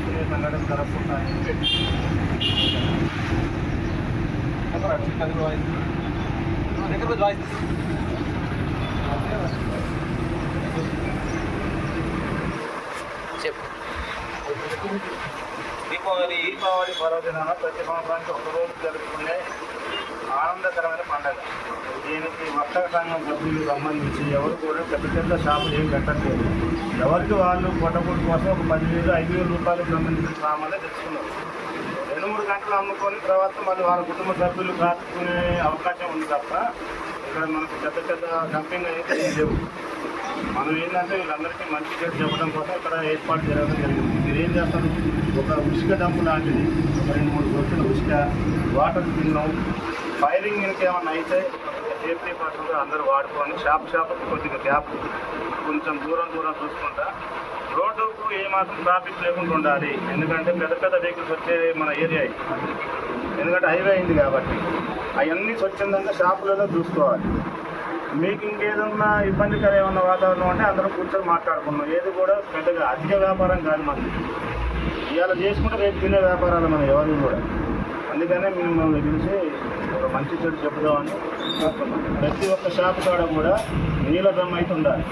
అవాంఛనీయ సంఘటన జరగకుండా దగ్గర వాయిస్. చెప్పు. దీపావళి దీపావళి పర్వదినాన ప్రతి సంవత్సరానికి ఒక రోజు జరుపుకునే ఆనందకరమైన పండగ. దీనికి వర్తక సంఘం సభ్యులకు సంబంధించి ఎవరు కూడా పెద్ద పెద్ద షాపులు ఏం పెట్టట్లేదు. ఎవరికి వాళ్ళు పొట్టకూడు కోసం ఒక పదివేలు ఐదు వేల రూపాయలకు సంబంధించిన సామాన్లు తెచ్చుకున్నారు. రెండు మూడు గంటలు అమ్ముకొని తర్వాత మళ్ళీ వాళ్ళ కుటుంబ సభ్యులు కాచుకునే అవకాశం ఉంది తప్ప ఇక్కడ మనకు పెద్ద పెద్ద డంపింగ్ అయితే లేవు. మనం ఏంటంటే వీళ్ళందరికీ మంచి చెడు చెప్పడం కోసం ఇక్కడ ఏర్పాటు జరగడం జరిగింది. మీరు ఏం చేస్తారు? ఒక ఉసుక డంపు లాంటిది. ఒక రెండు మూడు దొరికిన ఉసుక వాటర్ తిన్నాం ఫైరింగ్ ఇంకేమన్నా అయితే సేఫ్టీ పర్సన్గా అందరూ వాడుకొని షాప్ షాప్కి కొద్దిగా గ్యాప్ కొంచెం దూరం దూరం చూసుకుంటా. రోడ్డుకు ఏమాత్రం ట్రాఫిక్ లేకుండా ఉండాలి. ఎందుకంటే పెద్ద పెద్ద వెహికల్స్ వచ్చే మన ఏరియా ఎందుకంటే హైవే అయింది కాబట్టి. అవన్నీ స్వచ్ఛందంగా షాపులలో చూసుకోవాలి. మీకు ఇంకేదన్నా ఇబ్బందికర ఏమన్నా వాతావరణం అంటే అందరం కూర్చొని మాట్లాడుకున్నాం ఏది కూడా పెద్దగా అధిక వ్యాపారం కాదు మనకి ఇవాళ చేసుకుంటే రేపు తినే వ్యాపారాలు మనం ఎవరు కూడా. అందుకనే మిమ్మల్ని పిలిచి ఒక మంచి చెడు చెప్పుదామని ప్రతి ఒక్క షాప్ కాడ కూడా నీళ్ళ బ్రహ్మ అయితే ఉండాలి.